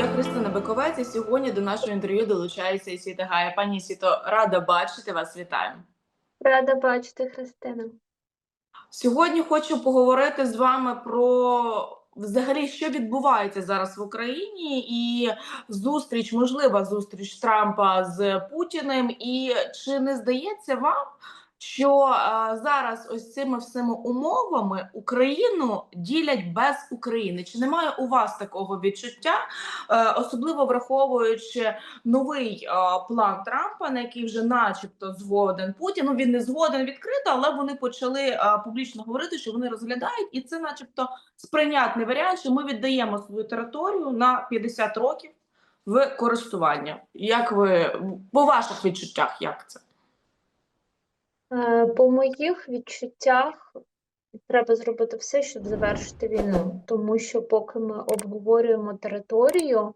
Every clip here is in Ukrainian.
я Христина Биковець, і сьогодні до нашого інтерв'ю долучається Сіта Гая. Пані Сіто, рада бачити вас. Вітаю. Рада бачити, Христина. Сьогодні хочу поговорити з вами про взагалі, що відбувається зараз в Україні, і зустріч, можлива зустріч Трампа з Путіним. І чи не здається вам, що е, зараз ось цими всіми умовами Україну ділять без України? Чи немає у вас такого відчуття, е, особливо враховуючи новий е, план Трампа, на який вже, начебто, згоден Путін? Ну він не згоден відкрито, але вони почали публічно говорити, що вони розглядають, і це, начебто, сприйнятний варіант, що ми віддаємо свою територію на 50 років в користування. Як ви по ваших відчуттях, як це? Е, По моїх відчуттях треба зробити все, щоб завершити війну, тому що поки ми обговорюємо територію,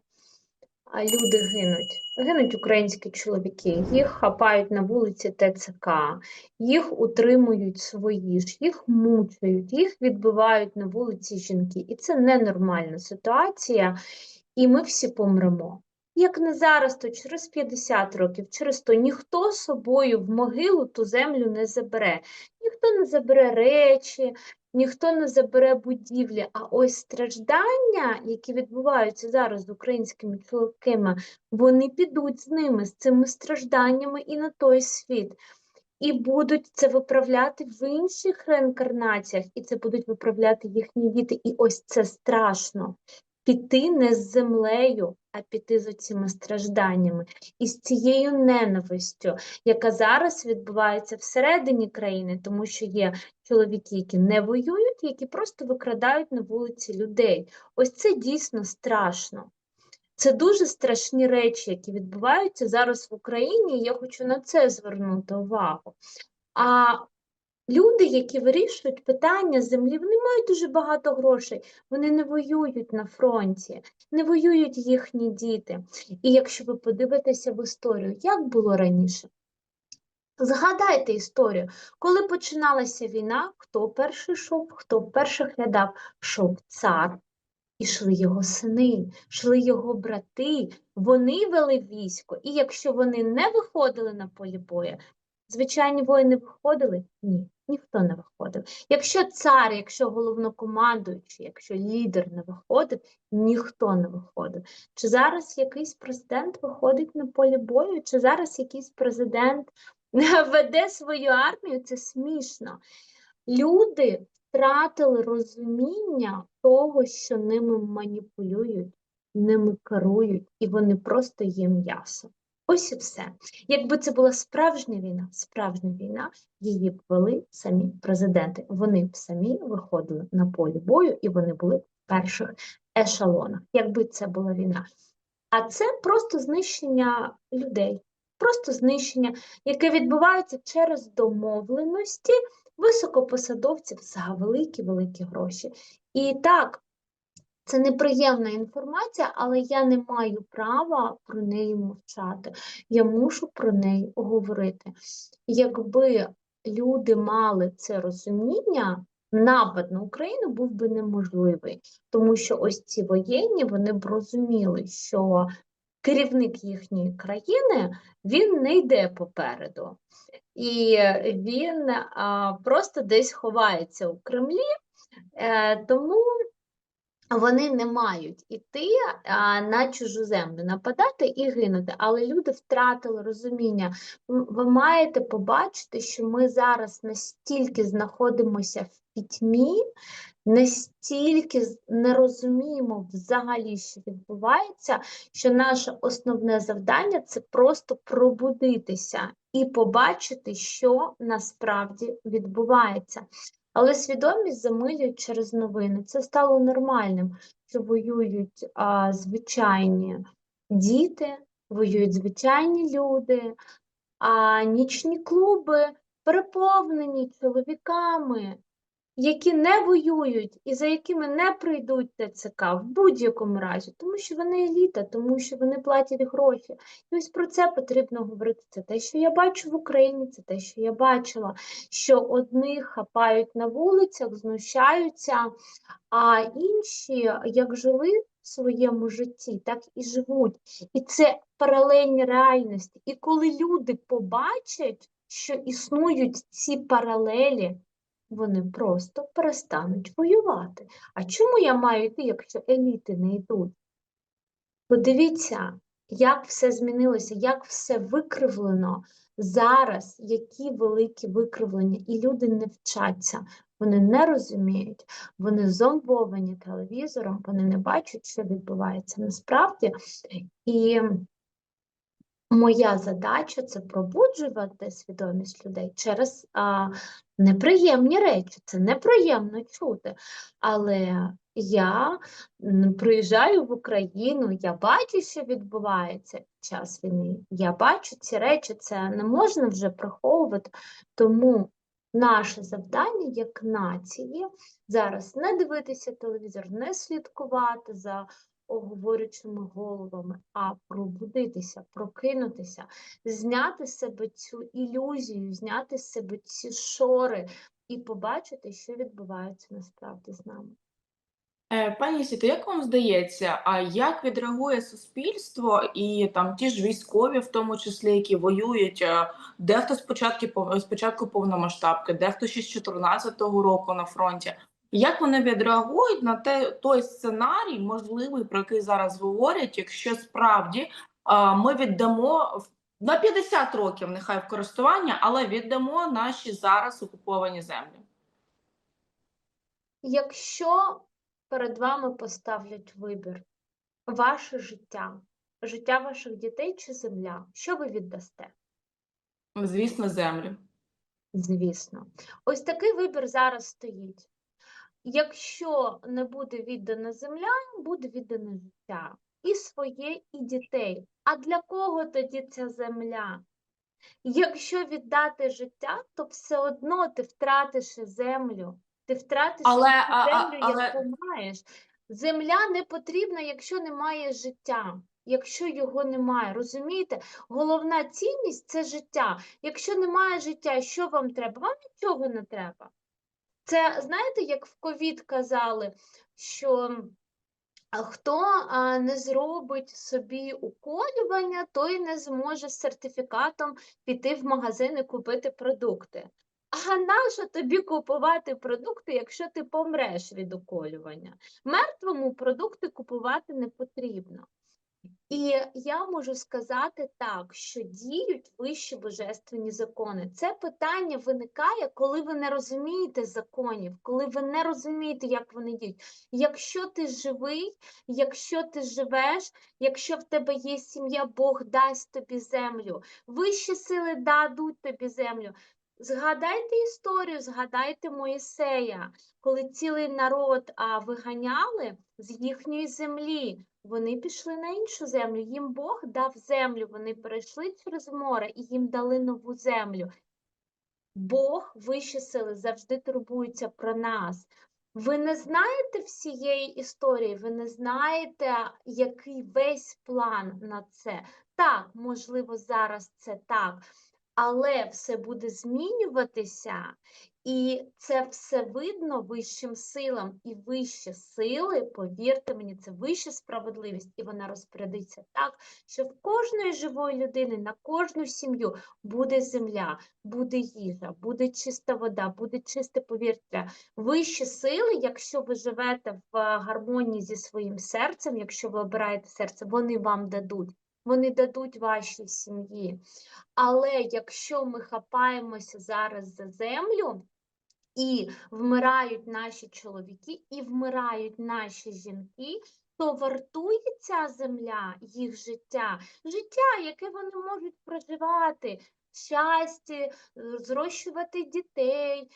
а люди гинуть. Гинуть українські чоловіки, їх хапають на вулиці ТЦК, їх утримують свої ж, їх мучають, їх відбивають на вулиці жінки. І це ненормальна ситуація, і ми всі помремо. Як не зараз, то через 50 років, через то ніхто собою в могилу ту землю не забере. Ніхто не забере речі, ніхто не забере будівлі. А ось страждання, які відбуваються зараз з українськими чоловіками, вони підуть з ними, з цими стражданнями і на той світ. І будуть це виправляти в інших реінкарнаціях, і це будуть виправляти їхні діти. І ось це страшно. Піти не з землею, а піти з цими стражданнями і з цією ненавистю, яка зараз відбувається всередині країни, тому що є чоловіки, які не воюють, які просто викрадають на вулиці людей. Ось це дійсно страшно. Це дуже страшні речі, які відбуваються зараз в Україні. і Я хочу на це звернути увагу. А люди, які вирішують питання землі, вони мають дуже багато грошей. Вони не воюють на фронті, не воюють їхні діти. І якщо ви подивитеся в історію, як було раніше? Згадайте історію, коли починалася війна, хто перший йшов, хто в перших рядах йшов цар. І йшли його сини, йшли його брати, вони вели військо. І якщо вони не виходили на полі бою, звичайні воїни виходили? Ні, ніхто не виходив. Якщо цар, якщо головнокомандуючий, якщо лідер не виходив, ніхто не виходив. Чи зараз якийсь президент виходить на полі бою, чи зараз якийсь президент веде свою армію? Це смішно. Люди втратили розуміння того, що ними маніпулюють, ними керують, і вони просто є м'ясо. Ось і все. Якби це була справжня війна, справжня війна, її б вели самі президенти. Вони б самі виходили на полі бою, і вони були в перших ешелонах, якби це була війна. А це просто знищення людей, просто знищення, яке відбувається через домовленості високопосадовців за великі-великі гроші. І так, це неприємна інформація, але я не маю права про неї мовчати. Я мушу про неї говорити. Якби люди мали це розуміння, напад на Україну був би неможливий, тому що ось ці воєнні вони б розуміли, що керівник їхньої країни він не йде попереду. І він а, просто десь ховається у Кремлі, е, тому вони не мають іти на чужу землю, нападати і гинути. Але люди втратили розуміння. Ви маєте побачити, що ми зараз настільки знаходимося в пітьмі, настільки не розуміємо взагалі, що відбувається, що наше основне завдання це просто пробудитися і побачити, що насправді відбувається. Але свідомість замилюють через новини. Це стало нормальним, що воюють а, звичайні діти, воюють звичайні люди, а нічні клуби переповнені чоловіками, які не воюють і за якими не прийдуть ТЦК в будь-якому разі, тому що вони еліта, тому що вони платять гроші. І ось про це потрібно говорити. Це те, що я бачу в Україні, це те, що я бачила, що одних хапають на вулицях, знущаються, а інші, як жили, в своєму житті, так і живуть. І це паралельні реальності. І коли люди побачать, що існують ці паралелі, вони просто перестануть воювати. А чому я маю йти, якщо еліти не йдуть? Подивіться, як все змінилося, як все викривлено зараз, які великі викривлення, і люди не вчаться, вони не розуміють, вони зомбовані телевізором, вони не бачать, що відбувається насправді. І моя задача це пробуджувати свідомість людей через а, неприємні речі. Це неприємно чути. Але я приїжджаю в Україну, я бачу, що відбувається під час війни. Я бачу ці речі, це не можна вже приховувати. Тому наше завдання як нації зараз не дивитися телевізор, не слідкувати за оговорючими головами, а пробудитися, прокинутися, зняти з себе цю ілюзію, зняти з себе ці шори і побачити, що відбувається насправді з нами. Е, Пані Сіто, як вам здається, а як відреагує суспільство і там ті ж військові, в тому числі, які воюють, е, дехто спочатку спочатку повномасштабки, дехто ще з 14-го року на фронті. Як вони відреагують на те, той сценарій, можливий, про який зараз говорять, якщо справді а, ми віддамо на 50 років, нехай в користування, але віддамо наші зараз окуповані землі? Якщо перед вами поставлять вибір, ваше життя, життя ваших дітей чи земля, що ви віддасте? Звісно, землю. Звісно. Ось такий вибір зараз стоїть. Якщо не буде віддана земля, буде віддане життя. І своє, і дітей. А для кого тоді ця земля? Якщо віддати життя, то все одно ти втратиш землю. Ти втратиш Але, ту а- а- землю, але- яку маєш. Земля не потрібна, якщо немає життя, якщо його немає. Розумієте? Головна цінність це життя. Якщо немає життя, що вам треба? Вам нічого не треба. Це знаєте, як в ковід казали, що хто не зробить собі уколювання, той не зможе з сертифікатом піти в магазин і купити продукти. А нащо тобі купувати продукти, якщо ти помреш від уколювання? Мертвому продукти купувати не потрібно. І я можу сказати так, що діють вищі божественні закони. Це питання виникає, коли ви не розумієте законів, коли ви не розумієте, як вони діють. Якщо ти живий, якщо ти живеш, якщо в тебе є сім'я, Бог дасть тобі землю, вищі сили дадуть тобі землю. Згадайте історію, згадайте Моїсея, коли цілий народ а, виганяли з їхньої землі. Вони пішли на іншу землю. Їм Бог дав землю. Вони перейшли через море і їм дали нову землю. Бог, вищі сили, завжди турбується про нас. Ви не знаєте всієї історії, ви не знаєте, який весь план на це. Так, можливо, зараз це так, але все буде змінюватися, і це все видно вищим силам. І вищі сили, повірте мені, це вища справедливість, і вона розпорядиться так, що в кожної живої людини, на кожну сім'ю буде земля, буде їжа, буде чиста вода, буде чисте повітря. Вищі сили, якщо ви живете в гармонії зі своїм серцем, якщо ви обираєте серце, вони вам дадуть. Вони дадуть вашій сім'ї. Але якщо ми хапаємося зараз за землю, і вмирають наші чоловіки, і вмирають наші жінки, то вартує ця земля їх життя, життя, яке вони можуть проживати, щастя, зрощувати дітей.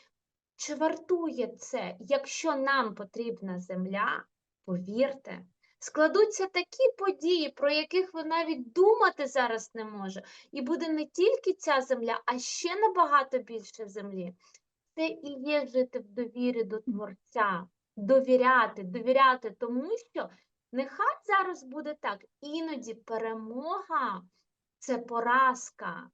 Чи вартує це? Якщо нам потрібна земля, повірте, складуться такі події, про яких ви навіть думати зараз не може. І буде не тільки ця земля, а ще набагато більше землі. Це і є жити в довірі до Творця, довіряти, довіряти тому, що нехай зараз буде так, іноді перемога це поразка.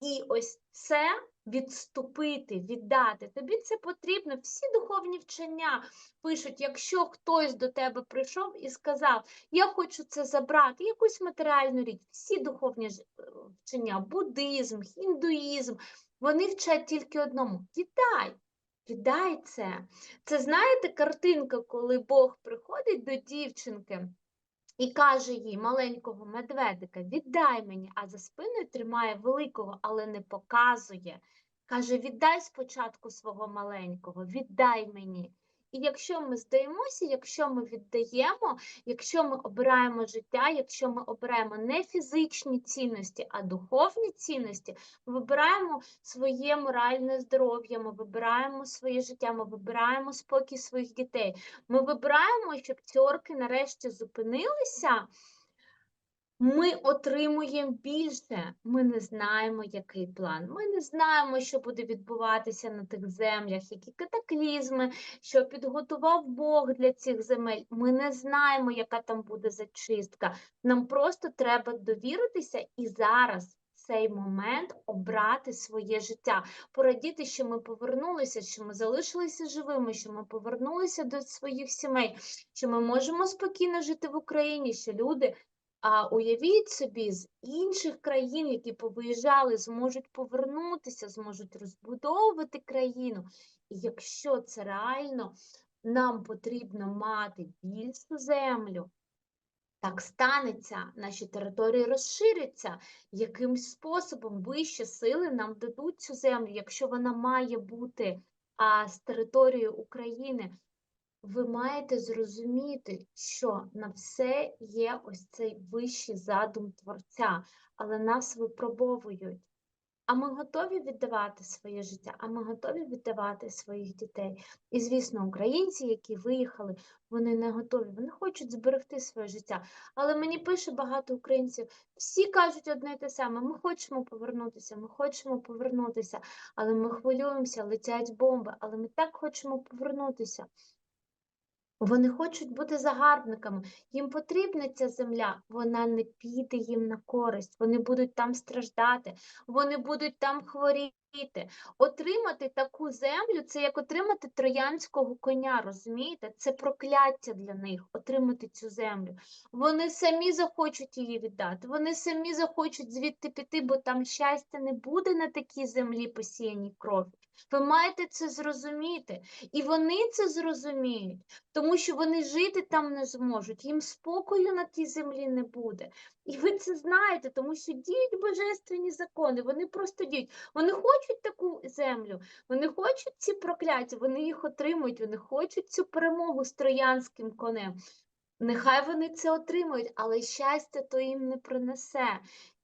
І ось це відступити, віддати. Тобі це потрібно. Всі духовні вчення пишуть, якщо хтось до тебе прийшов і сказав, я хочу це забрати, якусь матеріальну річ, всі духовні е, вчення, буддизм, хіндуїзм, вони вчать тільки одному: віддай. Віддай це. Це знаєте, картинка, коли Бог приходить до дівчинки і каже їй маленького медведика, віддай мені, а за спиною тримає великого, але не показує. Каже, віддай спочатку свого маленького, віддай мені. І якщо ми здаємося, якщо ми віддаємо, якщо ми обираємо життя, якщо ми обираємо не фізичні цінності, а духовні цінності, ми вибираємо своє моральне здоров'я, ми вибираємо своє життя, ми вибираємо спокій своїх дітей. Ми вибираємо, щоб ці орки нарешті зупинилися. Ми отримуємо більше. Ми не знаємо, який план. Ми не знаємо, що буде відбуватися на тих землях, які катаклізми, що підготував Бог для цих земель. Ми не знаємо, яка там буде зачистка. Нам просто треба довіритися і зараз. Цей момент обрати своє життя, порадіти, що ми повернулися, що ми залишилися живими, що ми повернулися до своїх сімей, що ми можемо спокійно жити в Україні, що люди а уявіть собі, з інших країн, які повиїжджали, зможуть повернутися, зможуть розбудовувати країну. І якщо це реально, нам потрібно мати більшу землю. Так станеться, наші території розширяться, якимсь способом вищі сили нам дадуть цю землю, якщо вона має бути а, з територією України, ви маєте зрозуміти, що на все є ось цей вищий задум Творця, але нас випробовують. А ми готові віддавати своє життя, а ми готові віддавати своїх дітей. І, звісно, українці, які виїхали, вони не готові, вони хочуть зберегти своє життя. Але мені пише багато українців, всі кажуть одне й те саме: ми хочемо повернутися, ми хочемо повернутися, але ми хвилюємося, летять бомби, але ми так хочемо повернутися. Вони хочуть бути загарбниками. Їм потрібна ця земля, вона не піде їм на користь. Вони будуть там страждати, вони будуть там хворіти. Отримати таку землю це як отримати троянського коня, розумієте? Це прокляття для них отримати цю землю. Вони самі захочуть її віддати, вони самі захочуть звідти піти, бо там щастя не буде на такій землі посіяній кров'ю. Ви маєте це зрозуміти, і вони це зрозуміють тому що вони жити там не зможуть, їм спокою на тій землі не буде. І ви це знаєте, тому що діють божественні закони, вони просто діють. Вони хочуть таку землю, вони хочуть ці прокляття, вони їх отримують, вони хочуть цю перемогу з троянським конем. Нехай вони це отримують, але щастя то їм не принесе.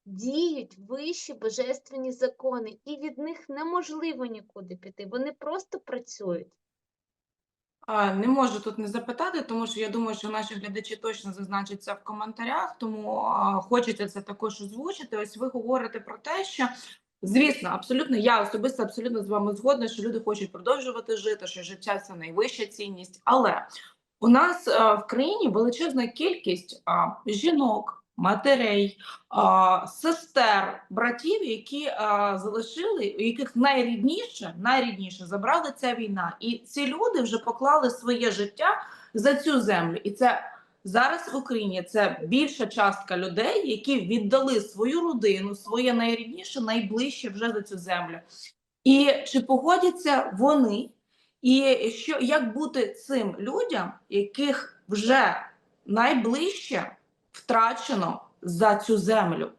Діють вищі божественні закони, і від них неможливо нікуди піти. Вони просто працюють. Не можу тут не запитати, тому що я думаю, що наші глядачі точно зазначать це в коментарях, тому хочеться це також озвучити. Ось ви говорите про те, що звісно, абсолютно я особисто абсолютно з вами згодна, що люди хочуть продовжувати жити, що життя це найвища цінність. Але у нас а, в країні величезна кількість жінок, матерей, сестер, братів, які залишили, яких найрідніше, найрідніше забрали ця війна, і ці люди вже поклали своє життя за цю землю. І це зараз в Україні це більша частка людей, які віддали свою родину, своє найрідніше, найближче вже за цю землю. І чи погодяться вони, і що як бути цим людям, яких вже найближче втрачено за цю землю?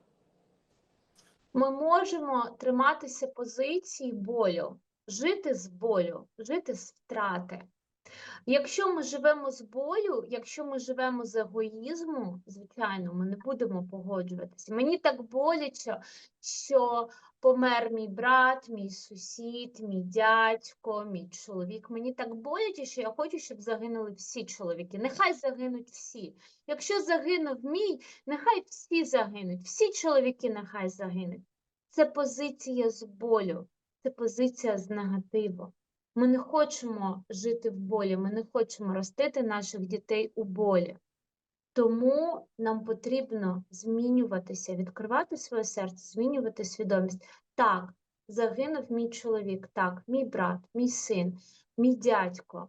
Ми можемо триматися позиції болю, жити з болю, жити з втрати. Якщо ми живемо з болю, якщо ми живемо з егоїзму, звичайно, ми не будемо погоджуватися. Мені так боляче, що помер мій брат, мій сусід, мій дядько, мій чоловік. Мені так боляче, що я хочу, щоб загинули всі чоловіки. Нехай загинуть всі. Якщо загинув мій, нехай всі загинуть, всі чоловіки нехай загинуть. Це позиція з болю, це позиція з негативу. Ми не хочемо жити в болі, ми не хочемо ростити наших дітей у болі. Тому нам потрібно змінюватися, відкривати своє серце, змінювати свідомість. Так, загинув мій чоловік, так, мій брат, мій син, мій дядько.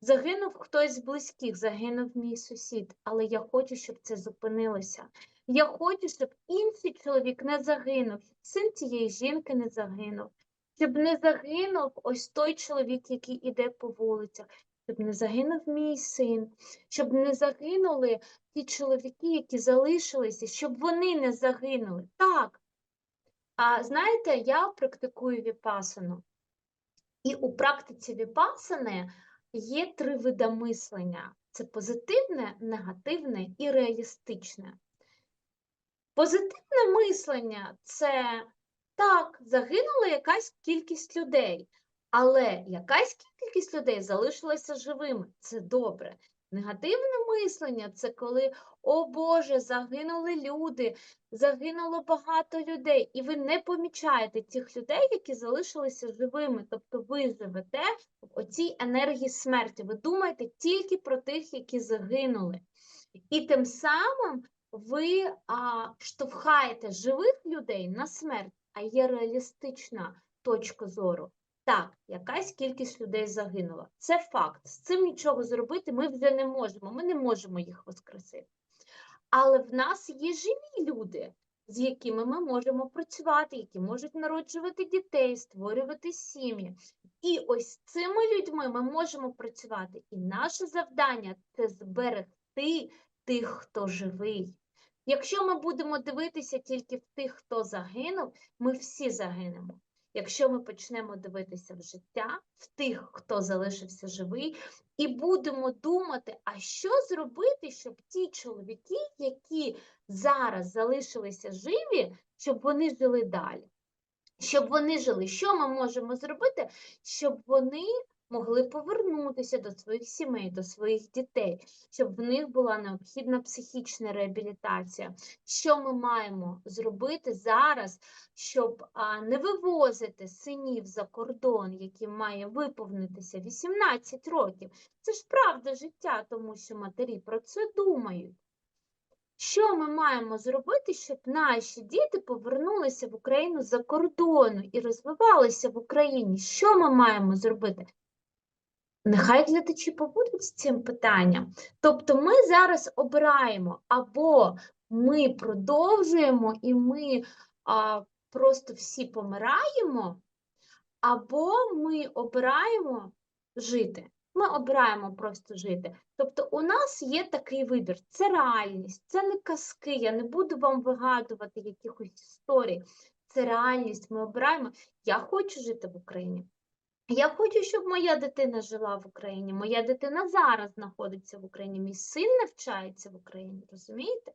Загинув хтось з близьких, загинув мій сусід, але я хочу, щоб це зупинилося. Я хочу, щоб інший чоловік не загинув, син цієї жінки не загинув, щоб не загинув ось той чоловік, який іде по вулицях, щоб не загинув мій син, щоб не загинули ті чоловіки, які залишилися, щоб вони не загинули. Так. А знаєте, я практикую віпасану. І у практиці віпасани є три види мислення: це позитивне, негативне і реалістичне. Позитивне мислення це так, загинула якась кількість людей, але якась кількість людей залишилася живими. Це добре. Негативне мислення це коли, о Боже, загинули люди, загинуло багато людей, і ви не помічаєте тих людей, які залишилися живими. Тобто ви живете в оцій енергії смерті. Ви думаєте тільки про тих, які загинули. І тим самим ви а, штовхаєте живих людей на смерть, а є реалістична точка зору. Так, якась кількість людей загинула. Це факт. З цим нічого зробити ми вже не можемо. Ми не можемо їх воскресити. Але в нас є живі люди, з якими ми можемо працювати, які можуть народжувати дітей, створювати сім'ї. І ось цими людьми ми можемо працювати. І наше завдання це зберегти тих, хто живий. Якщо ми будемо дивитися тільки в тих, хто загинув, ми всі загинемо. Якщо ми почнемо дивитися в життя, в тих, хто залишився живий, і будемо думати, а що зробити, щоб ті чоловіки, які зараз залишилися живі, щоб вони жили далі. Щоб вони жили, що ми можемо зробити, щоб вони могли повернутися до своїх сімей, до своїх дітей, щоб в них була необхідна психічна реабілітація. Що ми маємо зробити зараз, щоб не вивозити синів за кордон, яким має виповнитися 18 років? Це ж правда життя, тому що матері про це думають. Що ми маємо зробити, щоб наші діти повернулися в Україну за кордону і розвивалися в Україні? Що ми маємо зробити? Нехай глядачі побудуть з цим питанням. Тобто ми зараз обираємо або ми продовжуємо і ми а, просто всі помираємо, або ми обираємо жити. Ми обираємо просто жити. Тобто у нас є такий вибір. Це реальність, це не казки. Я не буду вам вигадувати якихось історій. Це реальність. Ми обираємо. Я хочу жити в Україні. Я хочу, щоб моя дитина жила в Україні. Моя дитина зараз знаходиться в Україні. Мій син навчається в Україні, розумієте?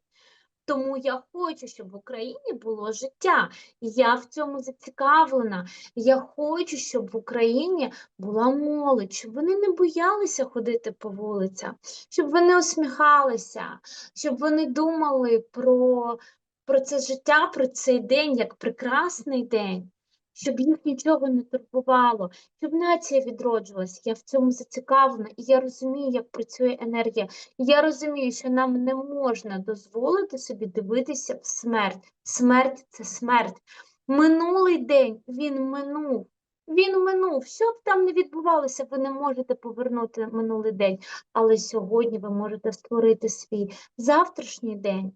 Тому я хочу, щоб в Україні було життя. Я в цьому зацікавлена. Я хочу, щоб в Україні була молодь, щоб вони не боялися ходити по вулицях, щоб вони усміхалися, щоб вони думали про, про це життя, про цей день як прекрасний день. Щоб їх нічого не турбувало, щоб нація відроджувалась. Я в цьому зацікавлена, і я розумію, як працює енергія. Я розумію, що нам не можна дозволити собі дивитися в смерть. Смерть це смерть. Минулий день він минув. Він минув. Що б там не відбувалося, ви не можете повернути минулий день. Але сьогодні ви можете створити свій завтрашній день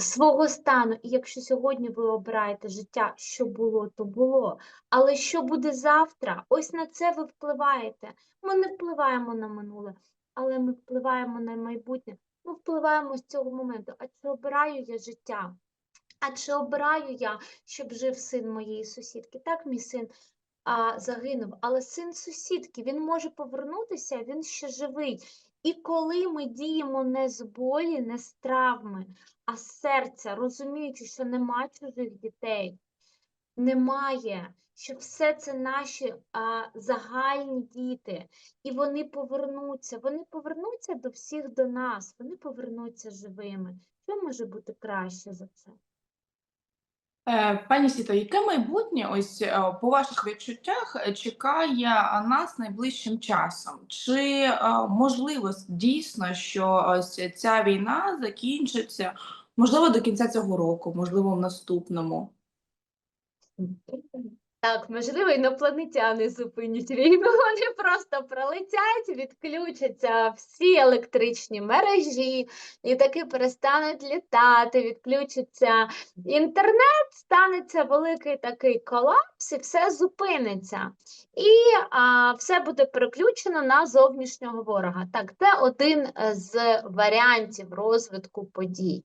свого стану. І якщо сьогодні ви обираєте життя, що було, то було. Але що буде завтра? Ось на це ви впливаєте. Ми не впливаємо на минуле, але ми впливаємо на майбутнє. Ми впливаємо з цього моменту. А чи обираю я життя? А чи обираю я, щоб жив син моєї сусідки? Так, мій син а, загинув, але син сусідки, він може повернутися, він ще живий. І коли ми діємо не з болі, не з травми, а з серця, розуміючи, що нема чужих дітей, немає, що все це наші а, загальні діти, і вони повернуться, вони повернуться до всіх до нас, вони повернуться живими. Що може бути краще за це? Е, Пані Сіто, яке майбутнє, ось е, по ваших відчуттях, е, чекає нас найближчим часом? Чи можливо дійсно, що ось ця війна закінчиться, можливо, до кінця цього року, можливо, в наступному? Так, можливо, інопланетяни зупинять війну. Вони просто пролетять, відключаться всі електричні мережі, літаки перестануть літати, відключиться інтернет, станеться великий такий колапс, і все зупиниться. І а, все буде переключено на зовнішнього ворога. Так, це один з варіантів розвитку подій.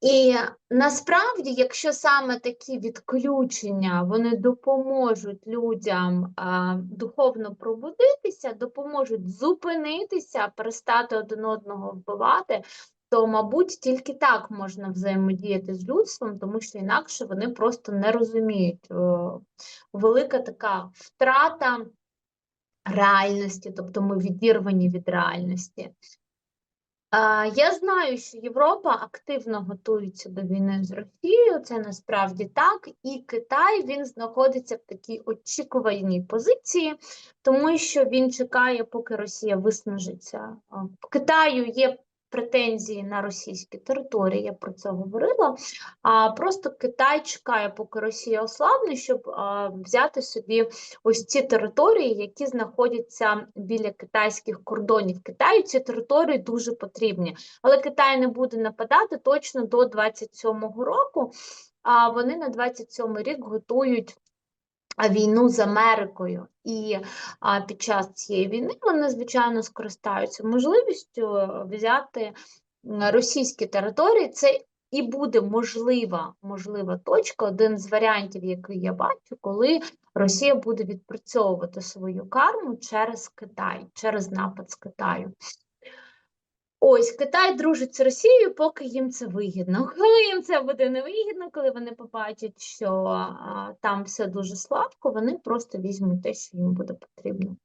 І насправді, якщо саме такі відключення вони допоможуть людям духовно пробудитися, допоможуть зупинитися, перестати один одного вбивати, то, мабуть, тільки так можна взаємодіяти з людством, тому що інакше вони просто не розуміють. Велика така втрата реальності, тобто ми відірвані від реальності. Я знаю, що Європа активно готується до війни з Росією, це насправді так, і Китай він знаходиться в такій очікувальній позиції, тому що він чекає, поки Росія виснажиться. В Китаю є претензії на російські території, я про це говорила. А просто Китай чекає, поки Росія ослабне, щоб взяти собі ось ці території, які знаходяться біля китайських кордонів. Китаю ці території дуже потрібні, але Китай не буде нападати точно до 27-го року. А вони на 27-й рік готують війну з Америкою. І а, під час цієї війни вони, звичайно, скористаються можливістю е, взяти російські території. Це і буде можлива, можлива точка, один з варіантів, який я бачу, коли Росія буде відпрацьовувати свою карму через Китай, через напад з Китаю. Ось Китай дружить з Росією, поки їм це вигідно. Коли їм це буде невигідно, коли вони побачать, що а, там все дуже слабко, вони просто візьмуть те, що їм буде потрібно.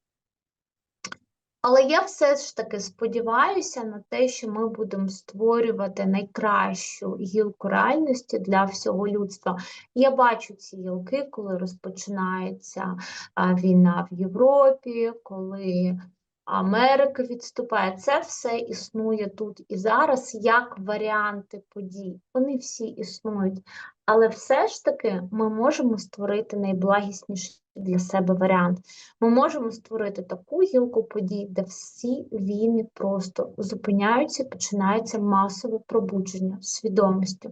Але я все ж таки сподіваюся на те, що ми будемо створювати найкращу гілку реальності для всього людства. Я бачу ці гілки, коли розпочинається війна в Європі, коли Америка відступає. Це все існує тут і зараз як варіанти подій. Вони всі існують. Але все ж таки ми можемо створити найблагісніший для себе варіант. Ми можемо створити таку гілку подій, де всі війни просто зупиняються, починається масове пробудження свідомості.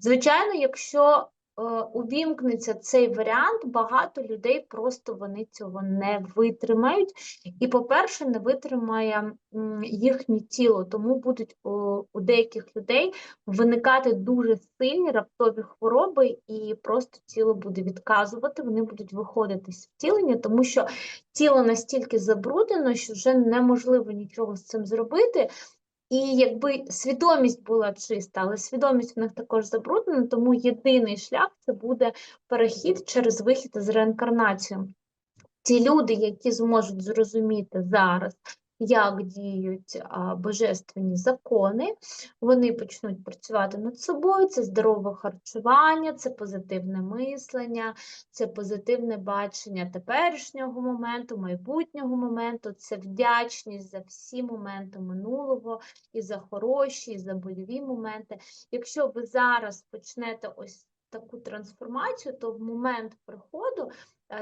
Звичайно, якщо увімкнеться цей варіант, багато людей просто вони цього не витримають. І, по-перше, не витримає їхнє тіло, тому будуть у деяких людей виникати дуже сильні раптові хвороби, і просто тіло буде відказувати, вони будуть виходити з втілення, тому що тіло настільки забруднено, що вже неможливо нічого з цим зробити. І якби свідомість була чиста, але свідомість в них також забруднена, тому єдиний шлях це буде перехід через вихід з реінкарнацією. Ті люди, які зможуть зрозуміти зараз, як діють божественні закони, вони почнуть працювати над собою. Це здорове харчування, це позитивне мислення, це позитивне бачення теперішнього моменту, майбутнього моменту, це вдячність за всі моменти минулого, і за хороші, і за больові моменти. Якщо ви зараз почнете ось таку трансформацію, то в момент приходу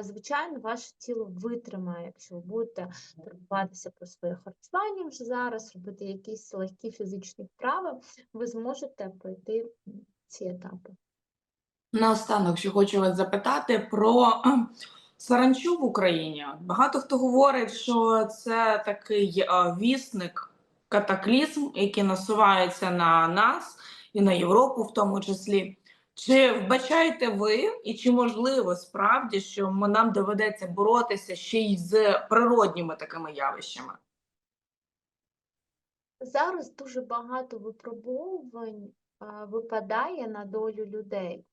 звичайно, ваше тіло витримає, якщо ви будете турбуватися про своє харчування вже зараз, робити якісь легкі фізичні вправи, ви зможете пройти ці етапи. Наостанок, ще хочу вас запитати про е, саранчу в Україні. Багато хто говорить, що це такий е, вісник, катаклізм, який насувається на нас і на Європу, в тому числі. Чи вбачаєте ви, і чи можливо справді, що нам доведеться боротися ще й з природніми такими явищами? Зараз дуже багато випробовувань випадає на долю людей.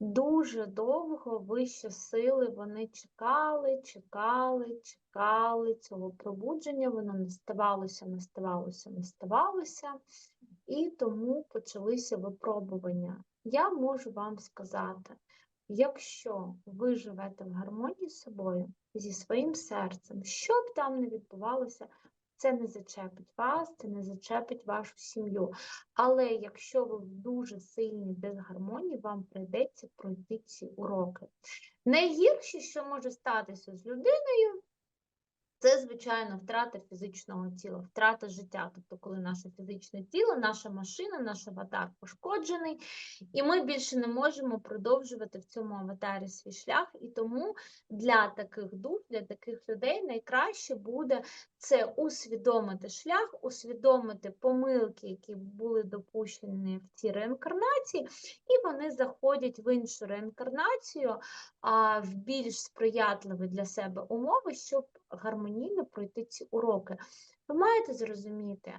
Дуже довго вищі сили вони чекали, чекали, чекали цього пробудження, воно не ставалося, не ставалося, не ставалося, і тому почалися випробування. Я можу вам сказати, якщо ви живете в гармонії з собою, зі своїм серцем, що б там не відбувалося, Це не зачепить вас, це не зачепить вашу сім'ю. Але якщо ви в дуже сильній дисгармонії, вам прийдеться пройти ці уроки. Найгірше, що може статися з людиною, це, звичайно, втрата фізичного тіла, втрата життя. Тобто, коли наше фізичне тіло, наша машина, наш аватар пошкоджений, і ми більше не можемо продовжувати в цьому аватарі свій шлях. І тому для таких дух, для таких людей найкраще буде це усвідомити шлях, усвідомити помилки, які були допущені в цій реінкарнації, і вони заходять в іншу реінкарнацію, а в більш сприятливі для себе умови, щоб гармонійно пройти ці уроки. Ви маєте зрозуміти,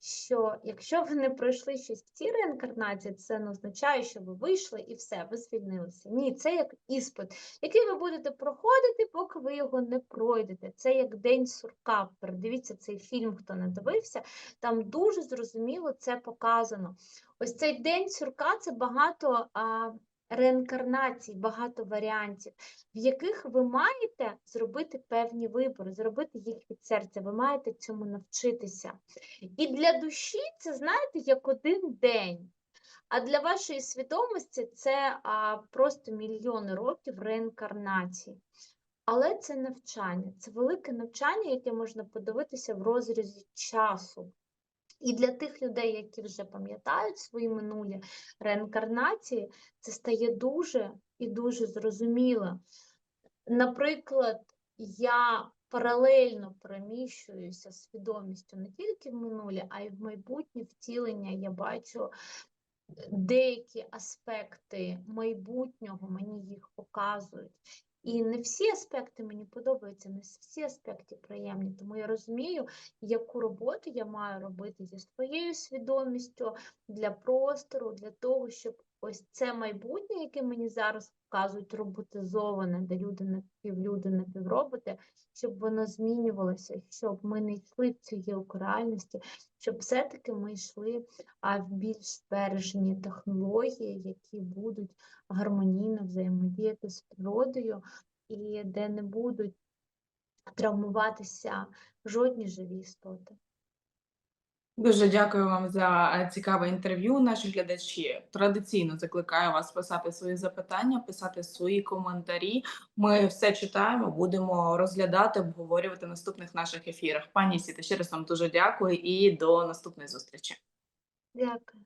що якщо ви не пройшли щось в цій реінкарнації, це не означає, що ви вийшли і все, ви звільнилися. Ні, це як іспит, який ви будете проходити, поки ви його не пройдете. Це як день сурка. Передивіться цей фільм, хто не дивився, там дуже зрозуміло це показано. Ось цей день сурка це багато а, реінкарнацій, багато варіантів, в яких ви маєте зробити певні вибори, зробити їх від серця. Ви маєте цьому навчитися. І для душі це, знаєте, як один день. А для вашої свідомості це а, просто мільйони років реінкарнації. Але це навчання, це велике навчання, яке можна подивитися в розрізі часу. І для тих людей, які вже пам'ятають свої минулі реінкарнації, це стає дуже і дуже зрозуміло. Наприклад, я паралельно переміщуюся свідомістю не тільки в минуле, а й в майбутнє втілення. Я бачу деякі аспекти майбутнього, мені їх показують. І не всі аспекти мені подобаються, не всі аспекти приємні. Тому я розумію, яку роботу я маю робити зі своєю свідомістю для простору, для того, щоб ось це майбутнє, яке мені зараз показують роботизоване, де люди напівлюди, напівроботи, щоб воно змінювалося, щоб ми не йшли в цю гілку реальності, щоб все-таки ми йшли а, в більш збережені технології, які будуть гармонійно взаємодіяти з природою і де не будуть травмуватися жодні живі істоти. Дуже дякую вам за е, цікаве інтерв'ю. Наші глядачі традиційно закликаю вас писати свої запитання, писати свої коментарі. Ми все читаємо, будемо розглядати, обговорювати в наступних наших ефірах. Пані Сіта, ще раз вам дуже дякую і до наступної зустрічі. Дякую.